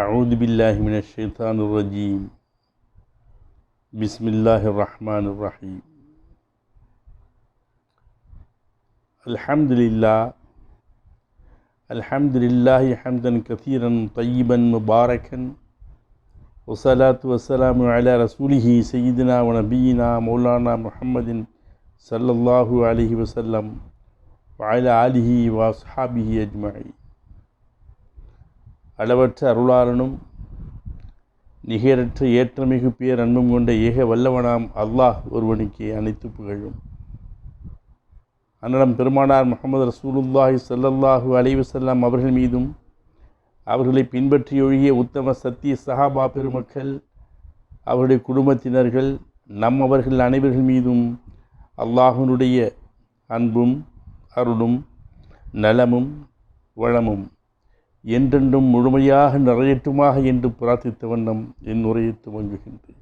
أعوذ بالله من الشيطان الرجيم. بسم الله الرحمن الرحيم. الحمد لله. الحمد لله حمدا كثيرا طيبا مباركا. والصلاة والسلام على رسوله سيدنا ونبينا مولانا محمد صلى الله عليه وسلم وعلى آله وأصحابه أجمعين. அளவற்ற அருளாளனும் நிகரற்ற ஏற்றமிகு பேர் அன்பும் கொண்ட ஏக வல்லவனாம் அல்லாஹ் ஒருவனுக்கு அனைத்து புகழும். அன்னடம் பெருமானார் முகமது ரசூலுல்லாஹி சல்லல்லாஹு அலைவு வஸல்லம் அவர்கள் மீதும் அவர்களை பின்பற்றி ஒழிய உத்தம சத்திய சஹாபா பெருமக்கள் அவருடைய குடும்பத்தினர்கள் நம் அவர்கள் அனைவர்கள் மீதும் அல்லாஹனுடைய அன்பும் அருளும் நலமும் வளமும். என்றென்றும் முழுமையாக நிறையட்டுமாக என்று பிரார்த்தித்த வண்ணம் என் உரையை துவங்குகின்றேன்.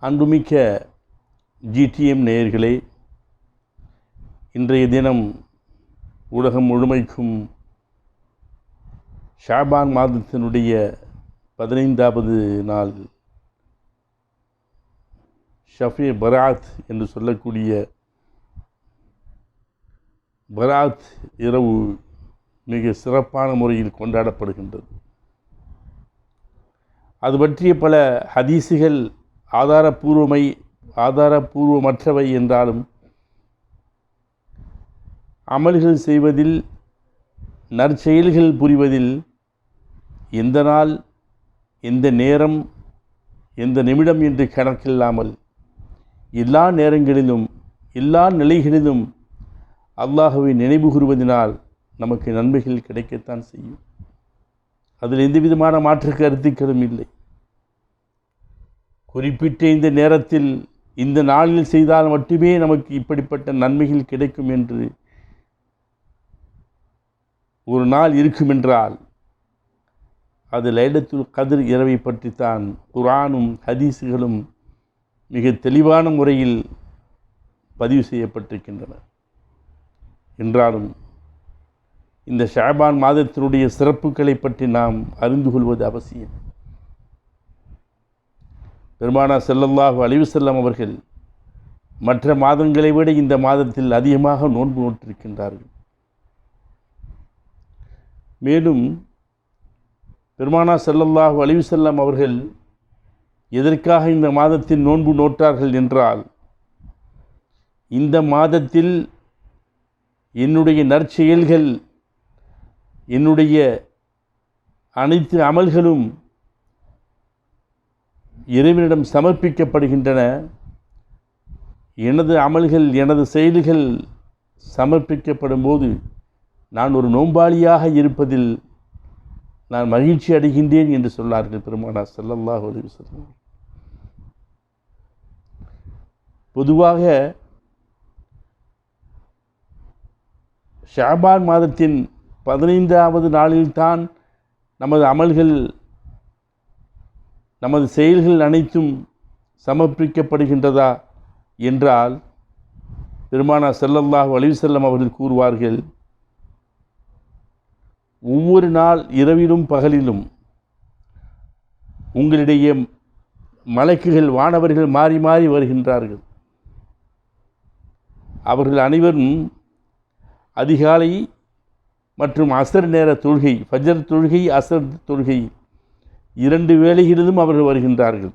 அன்புமிக்க ஜிடிஎம் நேயர்களே இன்றைய தினம் உலகம் முழுமைக்கும் ஷாபான் மாதத்தினுடைய பதினைந்தாவது நாள் ஷஃபே பராத் என்று சொல்லக்கூடிய பராத் இரவு மிக சிறப்பான முறையில் கொண்டாடப்படுகின்றது. அது பற்றிய பல ஹதீசுகள் ஆதாரபூர்வமை ஆதாரபூர்வமற்றவை என்றாலும் அமல்கள் செய்வதில் நற்செயல்கள் புரிவதில் எந்த நாள் எந்த நேரம் எந்த நிமிடம் என்று கணக்கில்லாமல் எல்லா நேரங்களிலும் எல்லா நிலைகளிலும் அல்லாஹுவை நினைவு கூறுவதனால் நமக்கு நன்மைகள் கிடைக்கத்தான் செய்யும். அதில் எந்த விதமான மாற்று கருத்துக்களும் இல்லை. குறிப்பிட்ட இந்த நேரத்தில் இந்த நாளில் செய்தால் மட்டுமே நமக்கு இப்படிப்பட்ட நன்மைகள் கிடைக்கும் என்று ஒரு நாள் இருக்குமென்றால் அது லைலத்துல் கதிர் இரவை பற்றித்தான் குரானும் ஹதீஸுகளும் மிக தெளிவான முறையில் பதிவு செய்யப்பட்டிருக்கின்றன. என்றாலும் இந்த ஷாபான் மாதத்தினுடைய சிறப்புகளை பற்றி நாம் அறிந்து கொள்வது அவசியம். பெருமானா செல்லல்லாஹு அழிவு செல்லம் அவர்கள் மற்ற மாதங்களை விட இந்த மாதத்தில் அதிகமாக நோன்பு நோட்டிருக்கின்றார்கள் மேலும் பெருமானா செல்லல்லாஹு அழிவு செல்லம் அவர்கள் எதற்காக இந்த மாதத்தில் நோன்பு நோட்டார்கள் என்றால் இந்த மாதத்தில் என்னுடைய நற்செயல்கள் என்னுடைய அனைத்து அமல்களும் இறைவனிடம் சமர்ப்பிக்கப்படுகின்றன. எனது அமல்கள் எனது செயல்கள் சமர்ப்பிக்கப்படும் போது நான் ஒரு நோம்பாளியாக இருப்பதில் நான் மகிழ்ச்சி அடைகின்றேன் என்று சொன்னார்கள் பெருமானா செல்லல்லாஹ் உதவி சொல்லுங்கள் பொதுவாக ஷாபான் மாதத்தின் பதினைந்தாவது நாளில்தான் நமது அமல்கள் நமது செயல்கள் அனைத்தும் சமர்ப்பிக்கப்படுகின்றதா என்றால் பெருமானா செல்லல்லாஹ் செல்லம் அவர்கள் கூறுவார்கள் ஒவ்வொரு நாள் இரவிலும் பகலிலும் உங்களிடையே மலக்குகள் வானவர்கள் மாறி மாறி வருகின்றார்கள். அவர்கள் அனைவரும் அதிகாலை மற்றும் அசர் நேர தொழுகை ஃபஜர் தொழுகை அசர் தொழுகை இரண்டு வேளைகளிலும் அவர்கள் வருகின்றார்கள்.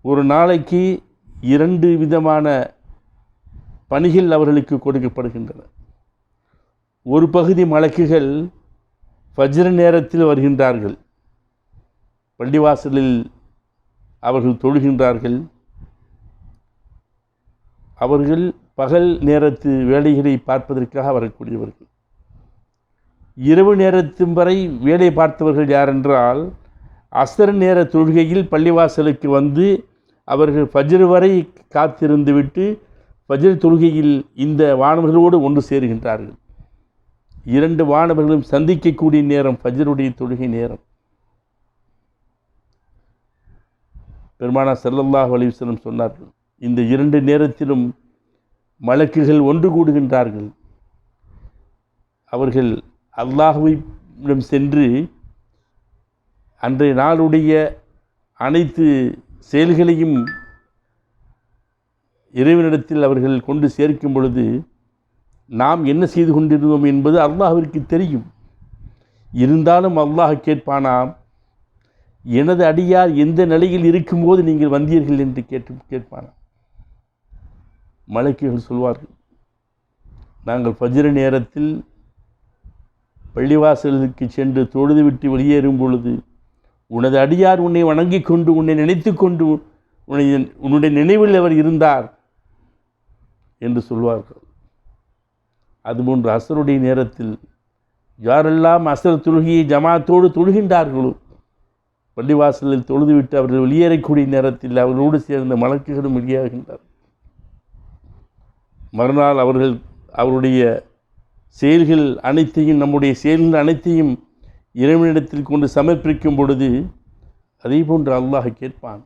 ஒரு நாளைக்கு இரண்டு விதமான பணிகள் அவர்களுக்கு கொடுக்கப்படுகின்றன. ஒரு பகுதி மலக்குகள் ஃபஜ்ர நேரத்தில் வருகின்றார்கள். பள்ளிவாசலில் அவர்கள் தொழுகின்றார்கள். அவர்கள் பகல் நேரத்து வேலைகளை பார்ப்பதற்காக வரக்கூடியவர்கள். இரவு நேரத்தும் வரை வேலை பார்த்தவர்கள் யாரென்றால் அசர் நேர தொழுகையில் பள்ளிவாசலுக்கு வந்து அவர்கள் ஃபஜ்ர் வரை காத்திருந்துவிட்டு ஃபஜ்ர் தொழுகையில் இந்த வானவர்களோடு ஒன்று சேருகின்றார்கள். இரண்டு வானவர்களும் சந்திக்கக்கூடிய நேரம் ஃபஜ்ருடைய தொழுகை நேரம். பெருமானா செல்லல்லாஹ் வலிவசனம் சொன்னார்கள் இந்த இரண்டு நேரத்திலும் மலக்குகள் ஒன்று கூடுகின்றார்கள். அவர்கள் அல்லாஹுவிடம் சென்று அன்றைய நாளுடைய அனைத்து செயல்களையும் இறைவனிடத்தில் அவர்கள் கொண்டு சேர்க்கும் பொழுது நாம் என்ன செய்து கொண்டிருந்தோம் என்பது அல்லாஹ்விற்கு தெரியும். இருந்தாலும் அல்லாஹ் கேட்பானாம் எனது அடியார் எந்த நிலையில் இருக்கும்போது நீங்கள் வந்தீர்கள்? என்று கேட்டு கேட்பானாம் மலக்கிகள் சொல்வார்கள். நாங்கள் ஃபஜ்ர நேரத்தில் பள்ளிவாசலுக்கு சென்று தொழுதுவிட்டு வெளியேறும் பொழுது உனது அடியார் உன்னை வணங்கிக் கொண்டு உன்னை நினைத்து கொண்டு உன்னை உன்னுடைய நினைவில் அவர் இருந்தார் என்று சொல்வார்கள். அதுபோன்று அசருடைய நேரத்தில் யாரெல்லாம் அசர் தொழுகையை ஜமாத்தோடு தொழுகின்றார்களோ பள்ளிவாசலில் தொழுதுவிட்டு அவர்கள் வெளியேறக்கூடிய நேரத்தில் அவர்களோடு சேர்ந்த மலக்குகளும் வெளியாகின்றார் மறுநாள் அவர்கள் அவருடைய செயல்கள் அனைத்தையும் நம்முடைய செயல்கள் அனைத்தையும் இறைவனிடத்தில் கொண்டு சமர்ப்பிக்கும் பொழுது அதே போன்று அல்லாஹ் கேட்பான்.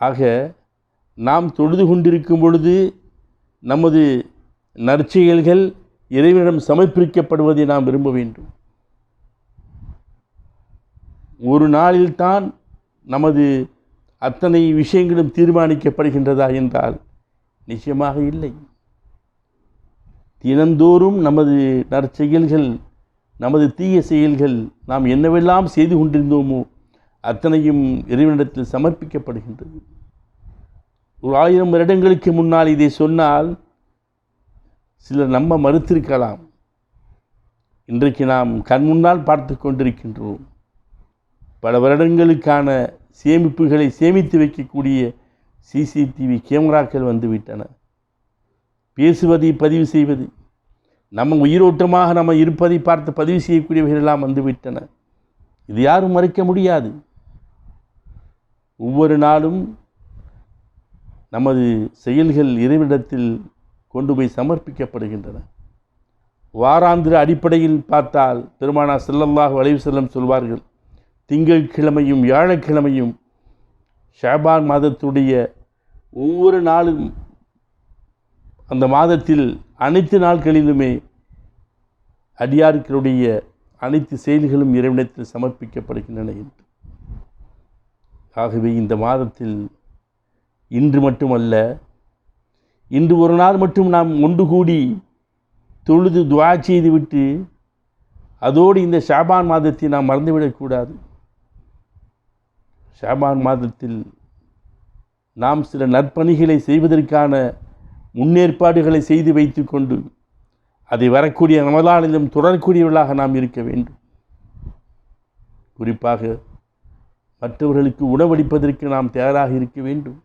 ஆக நாம் தொழுது கொண்டிருக்கும் பொழுது நமது நற்செயல்கள் இறைவனிடம் சமர்ப்பிக்கப்படுவதை நாம் விரும்ப வேண்டும். ஒரு நாளில்தான் நமது அத்தனை விஷயங்களும் தீர்மானிக்கப்படுகின்றதா என்றால் நிச்சயமாக இல்லை. தினந்தோறும் நமது நற்செயல்கள் நமது தீய செயல்கள் நாம் என்னவெல்லாம் செய்து கொண்டிருந்தோமோ அத்தனையும் இறைவனிடத்தில் சமர்ப்பிக்கப்படுகின்றது. ஒரு ஆயிரம் வருடங்களுக்கு முன்னால் இதை சொன்னால் சிலர் நம்ப மறுத்திருக்கலாம். இன்றைக்கு நாம் கண் முன்னால் பார்த்து கொண்டிருக்கின்றோம். பல வருடங்களுக்கான சேமிப்புகளை சேமித்து வைக்கக்கூடிய சிசிடிவி கேமராக்கள் வந்துவிட்டன பேசுவதை பதிவு செய்வது நம்ம உயிரோட்டமாக நம்ம இருப்பதை பார்த்து பதிவு செய்யக்கூடியவர்களெல்லாம் வந்துவிட்டன இது யாரும் மறைக்க முடியாது. ஒவ்வொரு நாளும் நமது செயல்கள் இறைவிடத்தில் கொண்டு போய் சமர்ப்பிக்கப்படுகின்றன. வாராந்திர அடிப்படையில் பார்த்தால் பெருமானா செல்லல்லாஹு வளைவு செல்லம் சொல்வார்கள் திங்கட்கிழமையும் வியாழக்கிழமையும் ஷாபான் மாதத்துடைய ஒவ்வொரு நாளும் அந்த மாதத்தில் அனைத்து நாட்களிலுமே அடியார்களுடைய அனைத்து செயல்களும் இறைவனத்தில் சமர்ப்பிக்கப்படுகின்றன என்று. ஆகவே இந்த மாதத்தில் இன்று மட்டுமல்ல இன்று ஒரு நாள் மட்டும் நாம் ஒன்று கூடி தொழுது துவா செய்துவிட்டு அதோடு இந்த ஷாபான் மாதத்தை நாம் மறந்துவிடக்கூடாது. ஷாபான் மாதத்தில் நாம் சில நற்பணிகளை செய்வதற்கான முன்னேற்பாடுகளை செய்து வைத்துக்கொண்டு அதை வரக்கூடிய ரமதானிலும் தொடரக்கூடியவர்களாக நாம் இருக்க வேண்டும். குறிப்பாக மற்றவர்களுக்கு உணவளிப்பதற்கு நாம் தயாராக இருக்க வேண்டும்.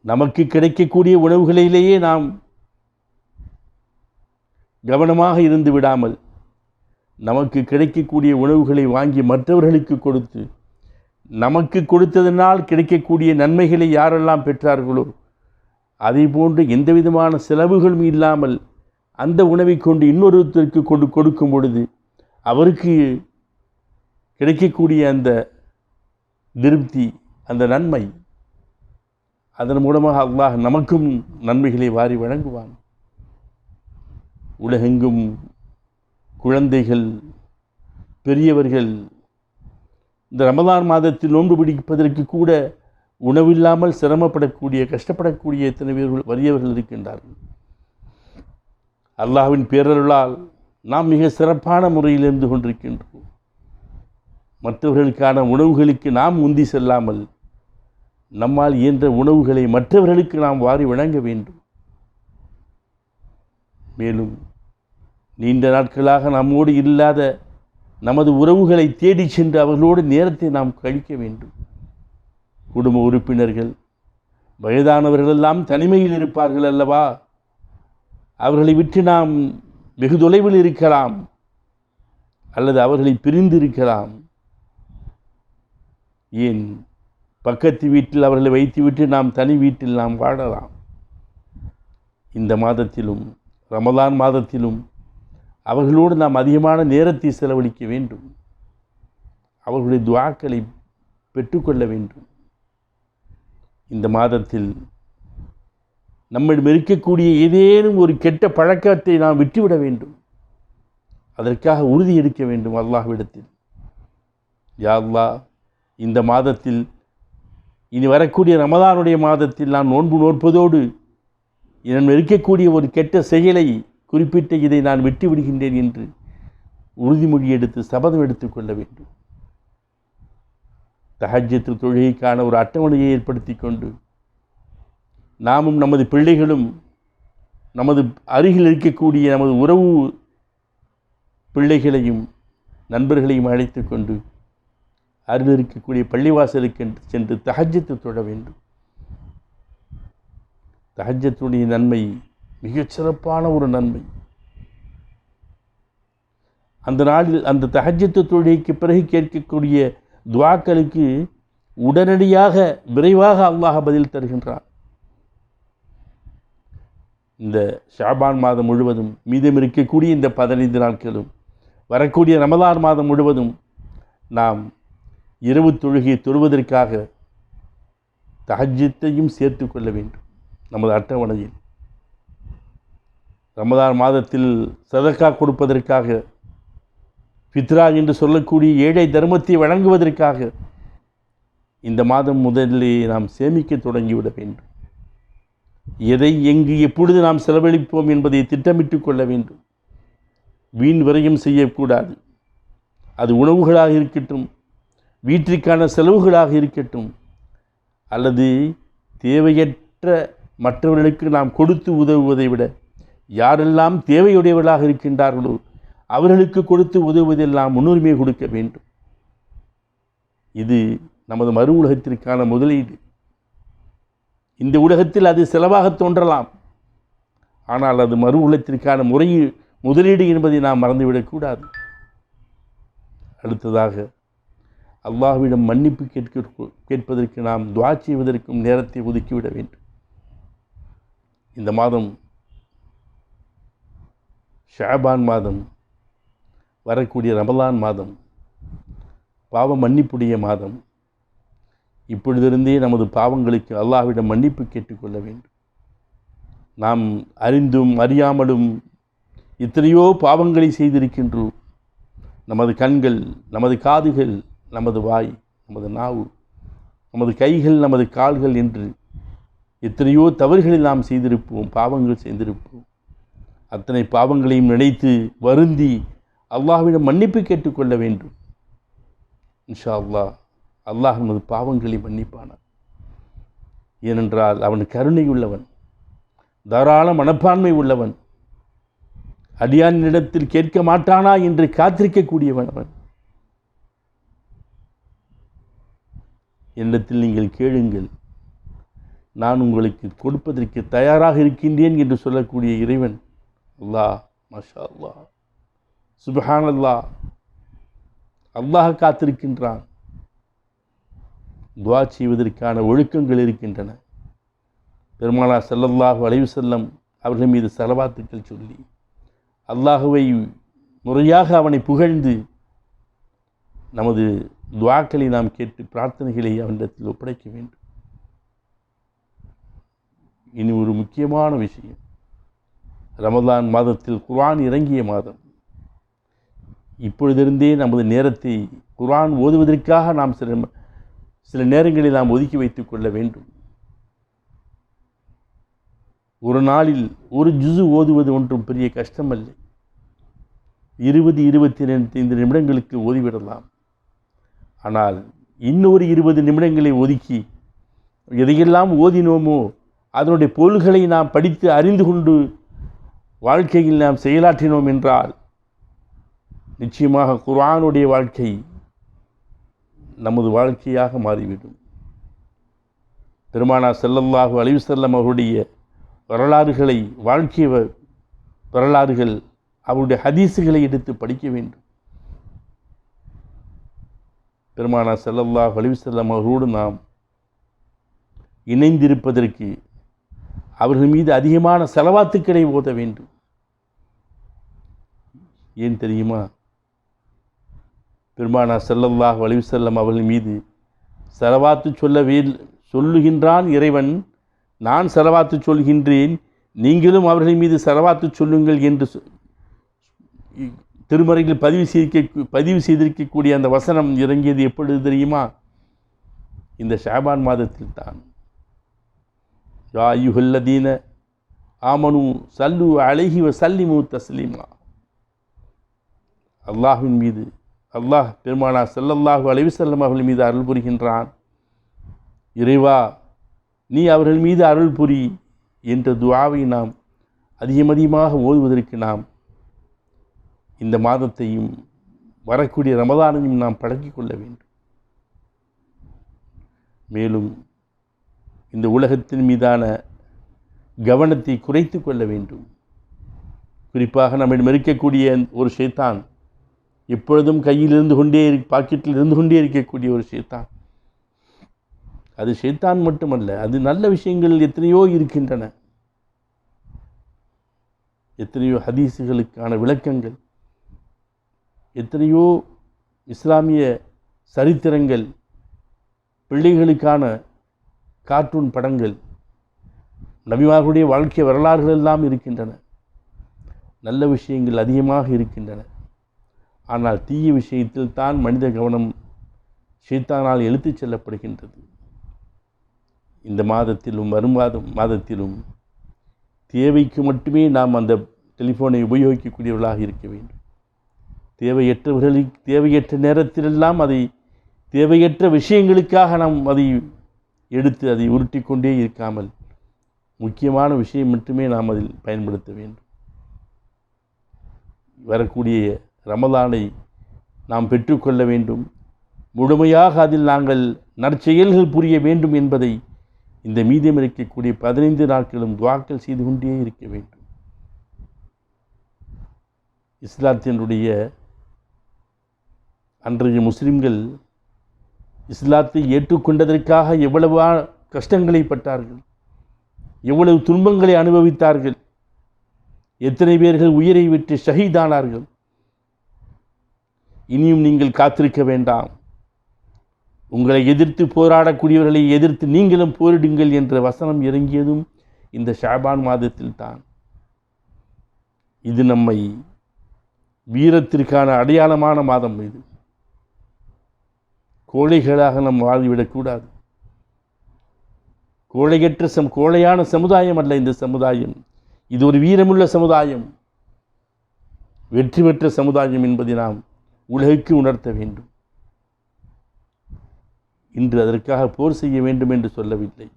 நமக்கு கிடைக்கக்கூடிய உணவுகளிலேயே நாம் கவனமாக இருந்து விடாமல் நமக்கு கிடைக்கக்கூடிய உணவுகளை வாங்கி மற்றவர்களுக்கு கொடுத்து நமக்கு கொடுத்ததனால் கிடைக்கக்கூடிய நன்மைகளை யாரெல்லாம் பெற்றார்களோ அதே போன்று எந்த விதமான செலவுகளும் இல்லாமல் அந்த உணவை கொண்டு இன்னொருத்தருக்கு கொண்டு கொடுக்கும் பொழுது அவருக்கு கிடைக்கக்கூடிய அந்த திருப்தி அந்த நன்மை அதன் மூலமாக அல்லாஹ் நமக்கும் நன்மைகளை வாரி வழங்குவான். உலகெங்கும் குழந்தைகள் பெரியவர்கள் இந்த ரமதான் மாதத்தில் நோன்பு பிடிப்பதற்கு கூட உணவில்லாமல் சிரமப்படக்கூடிய கஷ்டப்படக்கூடிய எத்தனை பேர்கள் வறியவர்கள் இருக்கின்றார்கள். அல்லாஹ்வின் பேரருளால் நாம் மிக சிறப்பான முறையில் இருந்து கொண்டிருக்கின்றோம். மற்றவர்களுக்கான உணவுகளுக்கு நாம் உந்தி செல்லாமல் நம்மால் இயன்ற உணவுகளை மற்றவர்களுக்கு நாம் வாரி வழங்க வேண்டும். மேலும் நீண்ட நாட்களாக நம்மோடு இல்லாத நமது உறவுகளை தேடிச் சென்று அவர்களோடு நேரத்தை நாம் கழிக்க வேண்டும். குடும்ப உறுப்பினர்கள் வயதானவர்களெல்லாம் தனிமையில் இருப்பார்கள் அல்லவா? அவர்களை விட்டு நாம் வெகு தொலைவில் இருக்கலாம். அல்லது அவர்களை பிரிந்து இருக்கலாம். ஏன்? பக்கத்து வீட்டில் அவர்களை வைத்துவிட்டு நாம் தனி வீட்டில் நாம் வாழலாம். இந்த மாதத்திலும் ரமதான் மாதத்திலும் அவர்களோடு நாம் அதிகமான நேரத்தை செலவழிக்க வேண்டும். அவர்களுடைய துவாக்களை பெற்றுக்கொள்ள வேண்டும். இந்த மாதத்தில் நம்மிடம் இருக்கக்கூடிய ஏதேனும் ஒரு கெட்ட பழக்கத்தை நாம் விட்டுவிட வேண்டும். அதற்காக உறுதி எடுக்க வேண்டும் அல்லாஹ்விடத்தில். யாவ்லா இந்த மாதத்தில் இனி வரக்கூடிய ரமதானுடைய மாதத்தில் நான் நோன்பு நோற்பதோடு என்னிடம் இருக்கக்கூடிய ஒரு கெட்ட செயலை குறிப்பிட்ட இதை நான் விட்டு விடுகின்றேன் என்று உறுதிமொழி எடுத்து சபதம் எடுத்துக்கொள்ள வேண்டும். தஹஜ்ஜத்து தொழுகைக்கான ஒரு அட்டவணையை ஏற்படுத்தி கொண்டு நாமும் நமது பிள்ளைகளும் நமது அருகில் இருக்கக்கூடிய நமது உறவு பிள்ளைகளையும் நண்பர்களையும் அழைத்து கொண்டு அருகில் இருக்கக்கூடிய பள்ளிவாசலுக்கு சென்று தஹஜ்ஜத்து தொழ வேண்டும். தகஜத்துடைய நன்மை மிகச்சிறப்பான ஒரு நன்மை. அந்த நாளில் அந்த தகஜத்து தொழுகைக்கு பிறகு கேட்கக்கூடிய துவாக்களுக்கு உடனடியாக விரைவாக அல்லாஹ் பதில் தருகின்றான். இந்த ஷாபான் மாதம் முழுவதும் மீதம் இருக்கக்கூடிய இந்த பதினைந்து நாட்களும் வரக்கூடிய ரமலான் மாதம் முழுவதும் நாம் இரவு தொழுகையை தொழுவதற்காக தஹஜத்தையும் சேர்த்து கொள்ள வேண்டும். நமது அட்டவணையில். ரமதான் மாதத்தில் சதக்கா கொடுப்பதற்காக ஃபித்ரா என்று சொல்லக்கூடிய ஏழை தர்மத்தை வழங்குவதற்காக இந்த மாதம் முதலிலே நாம் சேமிக்க தொடங்கிவிட வேண்டும். எதை எங்கு எப்பொழுது நாம் செலவழிப்போம் என்பதை திட்டமிட்டு கொள்ள வேண்டும். வீண் விரயம் செய்யக்கூடாது. அது உணவுகளாக இருக்கட்டும் வீட்டிற்கான செலவுகளாக இருக்கட்டும் அல்லது தேவையற்ற மற்றவர்களுக்கு நாம் கொடுத்து உதவுவதை விட யாரெல்லாம் தேவையுடையவர்களாக இருக்கின்றார்களோ அவர்களுக்கு கொடுத்து உதவுவதெல்லாம் முன்னுரிமை கொடுக்க வேண்டும். இது நமது மறு உலகத்திற்கான முதலீடு. இந்த உலகத்தில் அது செலவாக தோன்றலாம். ஆனால் அது மறு உலகத்திற்கான முறை முதலீடு என்பதை நாம் மறந்துவிடக்கூடாது அடுத்ததாக அல்லாஹ்விடம் மன்னிப்பு கேட்க கேட்பதற்கு நாம் துவா செய்வதற்கும் நேரத்தை ஒதுக்கிவிட வேண்டும். இந்த மாதம் ஷாபான் மாதம் வரக்கூடிய ரமலான் மாதம் பாவ மன்னிப்புடைய மாதம் இப்பொழுதிருந்தே நமது பாவங்களுக்கு அல்லாஹ்விடம் மன்னிப்பு கேட்டுக்கொள்ள வேண்டும். நாம் அறிந்தும் அறியாமலும் எத்தனையோ பாவங்களை செய்திருக்கின்றோம். நமது கண்கள் நமது காதுகள் நமது வாய் நமது நாவு நமது கைகள் நமது கால்கள் என்று எத்தனையோ தவறுகளில் நாம் செய்திருப்போம் பாவங்கள் செய்திருப்போம். அத்தனை பாவங்களையும் நினைத்து வருந்தி அல்லாஹ்விடம் மன்னிப்பு கேட்டுக்கொள்ள வேண்டும். இன்ஷா அல்லாஹ் அல்லாஹ் நமது பாவங்களை மன்னிப்பானான். ஏனென்றால் அவன் கருணை உள்ளவன் தாராள மனப்பான்மை உள்ளவன் அடியானிடத்தில் கேட்க மாட்டானா என்று காத்திருக்கக்கூடியவன் அவன். என்னிடத்தில் நீங்கள் கேளுங்கள் நான் உங்களுக்கு கொடுப்பதற்கு தயாராக இருக்கின்றேன் என்று சொல்லக்கூடிய இறைவன் அல்லாஹ் மஷா அல்லாஹ் சுபஹான் அல்லாஹ் அல்லாஹ் காத்திருக்கின்றான் துவா செய்வதற்கான ஒழுக்கங்கள் இருக்கின்றன பெருமானா செல்லல்லாஹு அலைவு செல்லம் அவர்கள் மீது செலவாத்துக்கள் சொல்லி அல்லாஹுவை முறையாக அவனை புகழ்ந்து நமது துவாக்களை நாம் கேட்டு பிரார்த்தனைகளை அவனிடத்தில் ஒப்படைக்க வேண்டும் இனி ஒரு முக்கியமான விஷயம் ரமதான் மாதத்தில் குர்ஆன் இறங்கிய மாதம். இப்பொழுதிருந்தே நமது நேரத்தை குர்ஆன் ஓதுவதற்காக நாம் சில சில நேரங்களில் நாம் ஒதுக்கி வைத்துக் கொள்ள வேண்டும். ஒரு நாளில் ஒரு ஜுசு ஓதுவது ஒன்றும் பெரிய கஷ்டமல்ல. இருபது இருபத்தி ஐந்து நிமிடங்களுக்கு ஓதிவிடலாம். ஆனால் இன்னொரு இருபது நிமிடங்களை ஒதுக்கி எதையெல்லாம் ஓதினோமோ அதனுடைய பொருள்களை நாம் படித்து அறிந்து கொண்டு வாழ்க்கையில் நாம் செயலாற்றினோம் என்றால் நிச்சயமாக குர்ஆனுடைய வாழ்க்கை நமது வாழ்க்கையாக மாறிவிடும். பெருமானா செல்லல்லாஹு அழிவு செல்லம் அவருடைய வரலாறுகளை வாழ்க்கை வரலாறுகள் அவருடைய ஹதீஸுகளை எடுத்து படிக்க வேண்டும். பெருமானா செல்லல்லாஹு அழிவு செல்லம் அவரோடு நாம் இணைந்திருப்பதற்கு அவர்கள் மீது அதிகமான செலவாத்துக்களை ஓத வேண்டும். ஏன் தெரியுமா? பெருமானா செல்லல்லாஹு வலிவு செல்லம் அவர்கள் மீது செலவாத்து சொல்லவே சொல்லுகின்றான் இறைவன். நான் செலவாத்து சொல்கின்றேன் நீங்களும் அவர்கள் மீது செலவாத்து சொல்லுங்கள் என்று சொ- திருமறையில் பதிவு செய்திருக்க பதிவு செய்திருக்கக்கூடிய அந்த வசனம் இறங்கியது எப்பொழுது தெரியுமா? இந்த ஷாபான் மாதத்தில் தான். யா யுஹல்லதீன ஆமனு சல்லு அழகி வ சல்லிமு தஸ்லீமா. அல்லாஹின் மீது அல்லாஹ் பெருமானா செல்லல்லாஹு அலைவி செல்லம் அவர்கள் மீது அருள் புரிகின்றான். இறைவா நீ அவர்கள் மீது அருள் புரி என்ற துவாவை நாம் அதிகம் அதிகமாக ஓதுவதற்கு நாம் இந்த மாதத்தையும் வரக்கூடிய ரமதானையும் நாம் பழக்கிக் கொள்ள வேண்டும். மேலும் இந்த உலகத்தின் மீதான கவனத்தை குறைத்து கொள்ள வேண்டும். குறிப்பாக நம்மிடம் இருக்கக்கூடிய ஒரு சேத்தான் எப்பொழுதும் கையில் இருந்து கொண்டே பாக்கெட்டில் இருந்து கொண்டே இருக்கக்கூடிய ஒரு சேத்தான் அது சேத்தான் மட்டுமல்ல அது நல்ல விஷயங்கள் எத்தனையோ இருக்கின்றன. எத்தனையோ ஹதீஸுகளுக்கான விளக்கங்கள் எத்தனையோ இஸ்லாமிய சரித்திரங்கள் பிள்ளைகளுக்கான கார்ட்டூன் படங்கள் நபிமார்களுடைய வாழ்க்கை வரலாறுகள் எல்லாம் இருக்கின்றன. நல்ல விஷயங்கள் அதிகமாக இருக்கின்றன. ஆனால் தீய விஷயத்தில் தான் மனித கவனம் சீத்தானால் எழுத்துச் செல்லப்படுகின்றது. இந்த மாதத்திலும் வரும் மாதம் மாதத்திலும் தேவைக்கு மட்டுமே நாம் அந்த டெலிஃபோனை உபயோகிக்கக்கூடியவர்களாக இருக்க வேண்டும். தேவையற்றவர்களுக்கு தேவையற்ற நேரத்திலெல்லாம் அதை தேவையற்ற விஷயங்களுக்காக நாம் அதை எடுத்து அதை உருட்டி கொண்டே இருக்காமல் முக்கியமான விஷயம் மட்டுமே நாம் அதில் பயன்படுத்த வேண்டும். வரக்கூடிய ரமலானை நாம் பெற்றுக்கொள்ள வேண்டும். முழுமையாக அதில் நாங்கள் நற்செயல்கள் புரிய வேண்டும் என்பதை இந்த மீதம் இருக்கக்கூடிய பதினைந்து நாட்களும் துவாக்கள் செய்து கொண்டே இருக்க வேண்டும். இஸ்லாத்தினுடைய அன்றைய முஸ்லிம்கள் இஸ்லாத்தை ஏற்றுக்கொண்டதற்காக எவ்வளவு கஷ்டங்களை பட்டார்கள் எவ்வளவு துன்பங்களை அனுபவித்தார்கள் எத்தனை பேர்கள் உயிரை விட்டு ஷஹீதானார்கள். இனியும் நீங்கள் காத்திருக்க வேண்டாம். உங்களை எதிர்த்து போராடக்கூடியவர்களை எதிர்த்து நீங்களும் போரிடுங்கள் என்ற வசனம் இறங்கியதும் இந்த ஷாபான் மாதத்தில் தான். இது நம்மை வீரத்திற்கான அடையாளமான மாதம் இது. கோழைகளாக நாம் வாழ்ந்துவிடக்கூடாது கோழையற்ற சம் கோழையான சமுதாயம் அல்ல இந்த சமுதாயம். இது ஒரு வீரமுள்ள சமுதாயம். வெற்றி பெற்ற சமுதாயம் என்பதை நாம் உலகுக்கு உணர்த்த வேண்டும். இன்று அதற்காக போர் செய்ய வேண்டும் என்று சொல்லவில்லை.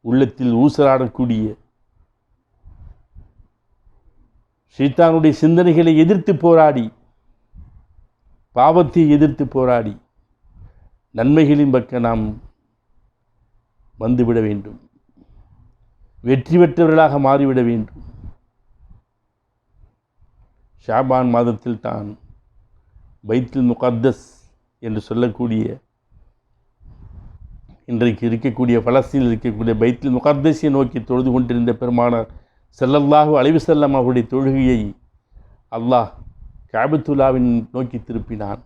உள்ளத்தில் ஊசலாடக்கூடிய ஷைத்தானுடைய சிந்தனைகளை எதிர்த்து போராடி பாவத்தை எதிர்த்து போராடி நன்மைகளின் பக்கம் நாம் வந்துவிட வேண்டும். வெற்றி பெற்றவர்களாக மாறிவிட வேண்டும். ஷாபான் மாதத்தில் தான் பைத்தில் முகத்தஸ் என்று சொல்லக்கூடிய இன்றைக்கு இருக்கக்கூடிய பலஸ்தீனில் இருக்கக்கூடிய பைத்தில் முகத்தஸை நோக்கி தொழுது கொண்டிருந்த பெருமானார் செல்லல்லாஹு அழிவு செல்லம் அவருடைய தொழுகையை அல்லாஹ் காபத்துல்லாவின் நோக்கி திருப்பினான்.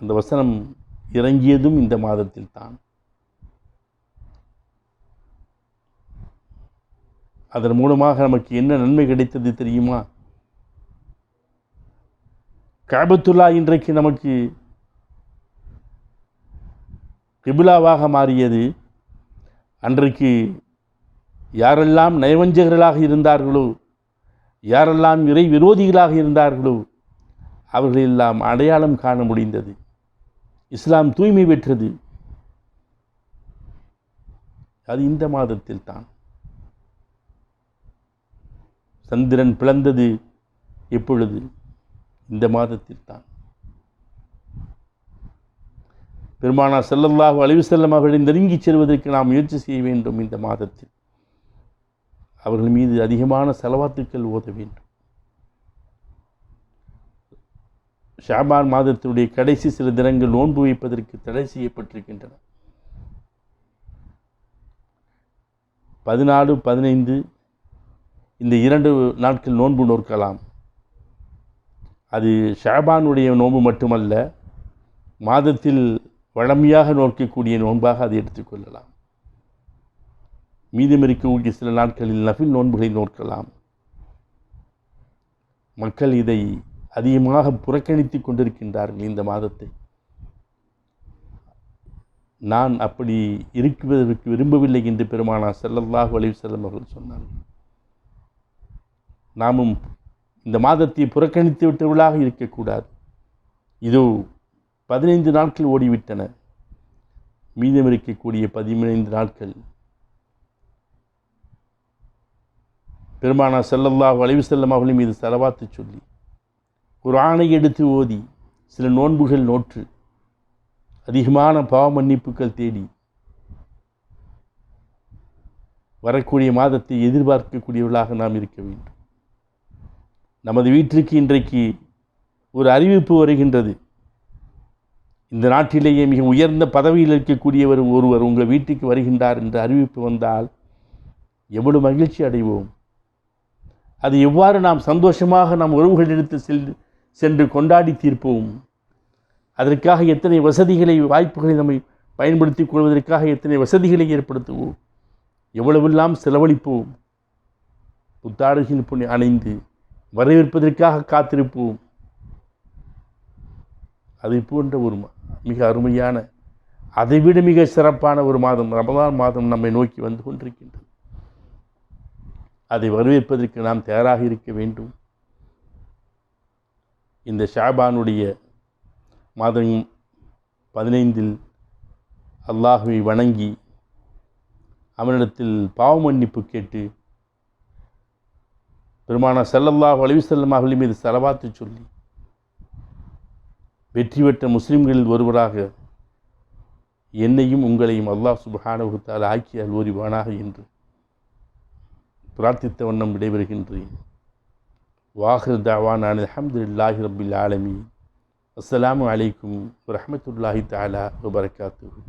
அந்த வசனம் இறங்கியதும் இந்த மாதத்தில் தான். அதன் மூலமாக நமக்கு என்ன நன்மை கிடைத்தது தெரியுமா? காபத்துல்லா இன்றைக்கு நமக்கு கிபிலாவாக மாறியது. அன்றைக்கு யாரெல்லாம் நயவஞ்சகர்களாக இருந்தார்களோ யாரெல்லாம் இறை விரோதிகளாக இருந்தார்களோ அவர்களெல்லாம் அடையாளம் காண முடிந்தது. இஸ்லாம் தூய்மை பெற்றது. அது இந்த மாதத்தில் தான். சந்திரன் பிளந்தது எப்பொழுது இந்த மாதத்தில் தான். பெருமானா ஸல்லல்லாஹு அழிவு வஸல்லம் அவர்களை நெருங்கிச் செல்வதற்கு நாம் முயற்சி செய்ய வேண்டும் இந்த மாதத்தில். அவர்கள் மீது அதிகமான செலவாத்துக்கள் ஓத வேண்டும். ஷாபான் மாதத்தினுடைய கடைசி சில தினங்கள் நோன்பு வைப்பதற்கு தடை செய்யப்பட்டிருக்கின்றன. பதினாலு பதினைந்து இந்த இரண்டு நாட்கள் நோன்பு நோக்கலாம் அது ஷாபானுடைய நோன்பு மட்டுமல்ல மாதத்தில் வழமையாக நோக்கக்கூடிய நோன்பாக அதை எடுத்துக்கொள்ளலாம் மீதம் இருக்கக்கூடிய சில நாட்களில் நபில் நோன்புகளை நோக்கலாம். மக்கள் இதை அதிகமாக புறக்கணித்து கொண்டிருக்கின்றார்கள் இந்த மாதத்தை. நான் அப்படி இருக்குவதற்கு விரும்பவில்லை என்று பெருமானா செல்லல்லாஹு வலிவு செல்லும் அவர்கள் சொன்னார்கள். நாமும் இந்த மாதத்தை புறக்கணித்து விட்டவர்களாக இருக்கக்கூடாது. இதோ பதினைந்து நாட்கள் ஓடிவிட்டன. மீதம் இருக்கக்கூடிய பதினைந்து நாட்கள் பெருமானா செல்லல்லா வளைவு செல்லும் அவர்கள் மீது செலவாத்து சொல்லி ஒரு ஆணை எடுத்து ஓதி சில நோன்புகள் நோற்று அதிகமான பாவ மன்னிப்புகள் தேடி வரக்கூடிய மாதத்தை எதிர்பார்க்கக்கூடியவர்களாக நாம் இருக்க வேண்டும். நமது வீட்டிற்கு இன்றைக்கு ஒரு அறிவிப்பு வருகின்றது. இந்த நாட்டிலேயே மிக உயர்ந்த பதவியில் இருக்கக்கூடியவர் ஒருவர் உங்கள் வீட்டுக்கு வருகின்றார் என்ற அறிவிப்பு வந்தால் எவ்வளவு மகிழ்ச்சி அடைவோம். அது எவ்வாறு நாம் சந்தோஷமாக நாம் உறவுகளிடத்தில் செல் சென்று கொண்டாடி தீர்ப்போம்? அதற்காக எத்தனை வசதிகளை வாய்ப்புகளை நம்மை பயன்படுத்தி கொள்வதற்காக எத்தனை வசதிகளை ஏற்படுத்துவோம்? எவ்வளவெல்லாம் செலவழிப்போம்? புத்தாடுகள் புண்ணி அணைந்து வரவேற்பதற்காக காத்திருப்போம். அதை போன்ற ஒரு மிக அருமையான அதைவிட மிக சிறப்பான ஒரு மாதம் ரமதான் மாதம் நம்மை நோக்கி வந்து கொண்டிருக்கின்றது. அதை வரவேற்பதற்கு நாம் தயாராக இருக்க வேண்டும். இந்த ஷாபானுடைய மாதம் பதினைந்தில் அல்லாஹுவை வணங்கி அவனிடத்தில் பாவ மன்னிப்பு கேட்டு பெருமான செல்லல்லாஹ் அலிவிசல்லம் அவர்கள் மீது செலவாத்து சொல்லி வெற்றி பெற்ற முஸ்லிம்களில் ஒருவராக என்னையும் உங்களையும் அல்லாஹ் சுப்ஹானஹு தஆலா ஆக்கி அல்வோரிவானாக என்று பிரார்த்தித்த வண்ணம் விடைபெறுகின்றேன். வாஹிர் தாவான் அல்ஹம்துலில்லாஹி ரபில் ஆலமி அஸ்லாம் வலைக்கும் வரஹ்மத்துல்லாஹி தாலா வபரகாத்துஹு.